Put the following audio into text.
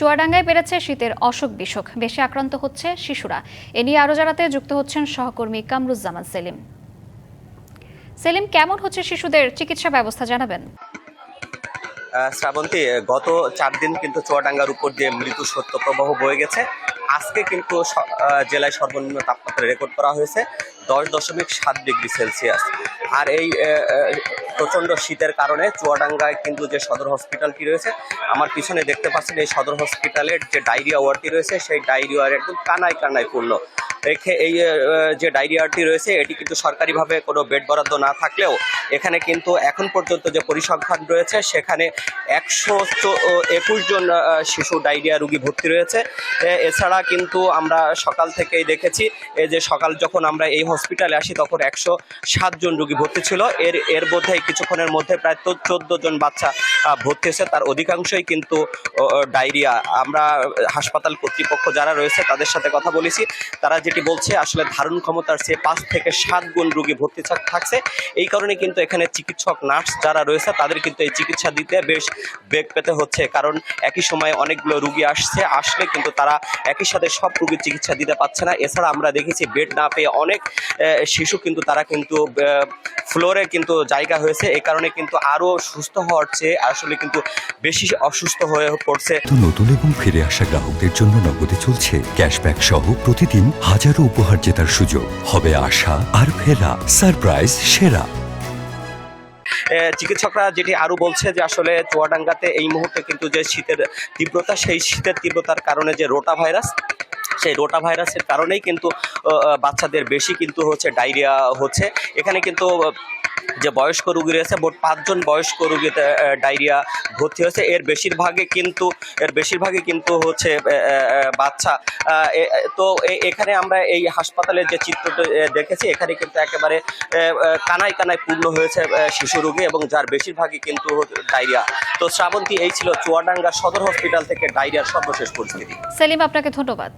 চুয়াডাঙ্গায় বেড়েছে শীতের অসুখ বিসুখ বেশি আক্রান্ত হচ্ছে শিশুরা। এ নিয়ে আরও জানাতে যুক্ত হচ্ছেন সহকর্মী কামরুজ্জামান সেলিম। সেলিম, কেমন হচ্ছে শিশুদের চিকিৎসা ব্যবস্থা জানাবেন? শ্রাবন্তী গত চার দিন কিন্তু চুয়াডাঙ্গার উপর দিয়ে মৃত্যু সত্য প্রবাহ বয়ে গেছে। আজকে কিন্তু জেলায় সর্বনিম্ন তাপমাত্রা রেকর্ড করা হয়েছে দশ দশমিক সাত ডিগ্রি সেলসিয়াস। আর এই প্রচণ্ড শীতের কারণে চুয়াডাঙ্গায় কিন্তু যে সদর হসপিটালটি রয়েছে, আমার পিছনে দেখতে পাচ্ছেন এই সদর হসপিটালের যে ডায়রিয়া ওয়ার্ডটি রয়েছে, সেই ডায়রিয়া ওয়ার্ড একদম কানায় কানায় পূর্ণ। রেখে এই যে ডায়রিয়াটি রয়েছে, এটি কিন্তু সরকারিভাবে কোনো বেড বরাদ্দ না থাকলেও এখানে কিন্তু এখন পর্যন্ত যে পরিসংখ্যান রয়েছে, সেখানে একশো একুশ জন শিশু ডায়রিয়া রুগী ভর্তি রয়েছে। এছাড়া কিন্তু আমরা সকাল থেকেই দেখেছি এই যে সকাল যখন আমরা এই হসপিটালে আসি, তখন একশো সাতজন রুগী ভর্তি ছিল। এর এর মধ্যে কিছুক্ষণের মধ্যে প্রায় চোদ্দ জন বাচ্চা হয়েছে। তার অধিকাংশই কিন্তু ডায়রিয়া। আমরা হাসপাতাল কর্তৃপক্ষ যারা রয়েছে, তাদের সাথে কথা বলেছি। তারা যেটি বলছে, আসলে ধারণ ক্ষমতার চেয়ে পাঁচ থেকে সাত গুণ রুগী ভর্তি থাকছে। এই কারণে কিন্তু এখানে চিকিৎসক, নার্স যারা রয়েছে, তাদের কিন্তু এই চিকিৎসা দিতে বেশ বেগ পেতে হচ্ছে। কারণ একই সময়ে অনেকগুলো রুগী আসছে, আসলে কিন্তু তারা একই সাথে সব রুগীর চিকিৎসা দিতে পারছে না। এছাড়া আমরা দেখেছি, বেড না পেয়ে অনেক শিশু কিন্তু তারা কিন্তু ফ্লোরে কিন্তু জায়গা হয়েছে। এই কারণে কিন্তু আরও সুস্থ হওয়ার চেয়ে আসলে কিন্তু বেশি অসুস্থ হয়ে পড়ছে। নতুন এবং ফিরে আসা গ্রাহকদের জন্য নগদে চলছে ক্যাশব্যাক সহ প্রতিদিন হাজারো উপহার জেতার সুযোগ। হবে আশা আর ফেরা সারপ্রাইজ সেরা। চিকিৎসকরা যেটি আরও বলছে যে আসলে চুয়াডাঙ্গাতে এই মুহূর্তে কিন্তু যে শীতের তীব্রতা সেই শীতের তীব্রতার কারণে যে রোটা ভাইরাস সেই রোটা ভাইরাসের কারণেই কিন্তু বাচ্চাদের বেশি কিন্তু হচ্ছে ডায়রিয়া হচ্ছে। এখানে কিন্তু যে বয়স্ক রুগী রয়েছে মোট পাঁচজন বয়স্ক আহ, ডায়রিয়া ভর্তি হয়েছে। এর বেশিরভাগে কিন্তু এর বেশিরভাগই কিন্তু হচ্ছে বাচ্চা। তো এখানে আমরা এই হাসপাতালের যে চিত্রটি দেখেছি এখানে কিন্তু একেবারে কানায় কানায় পূর্ণ হয়েছে শিশু রোগী এবং যার বেশিরভাগই কিন্তু ডায়রিয়া। তো শ্রাবন্তী এই ছিল চুয়াডাঙ্গা সদর হসপিটাল থেকে ডায়রিয়ার সর্বশেষ পরিস্থিতি। সেলিম আপনাকে ধন্যবাদ।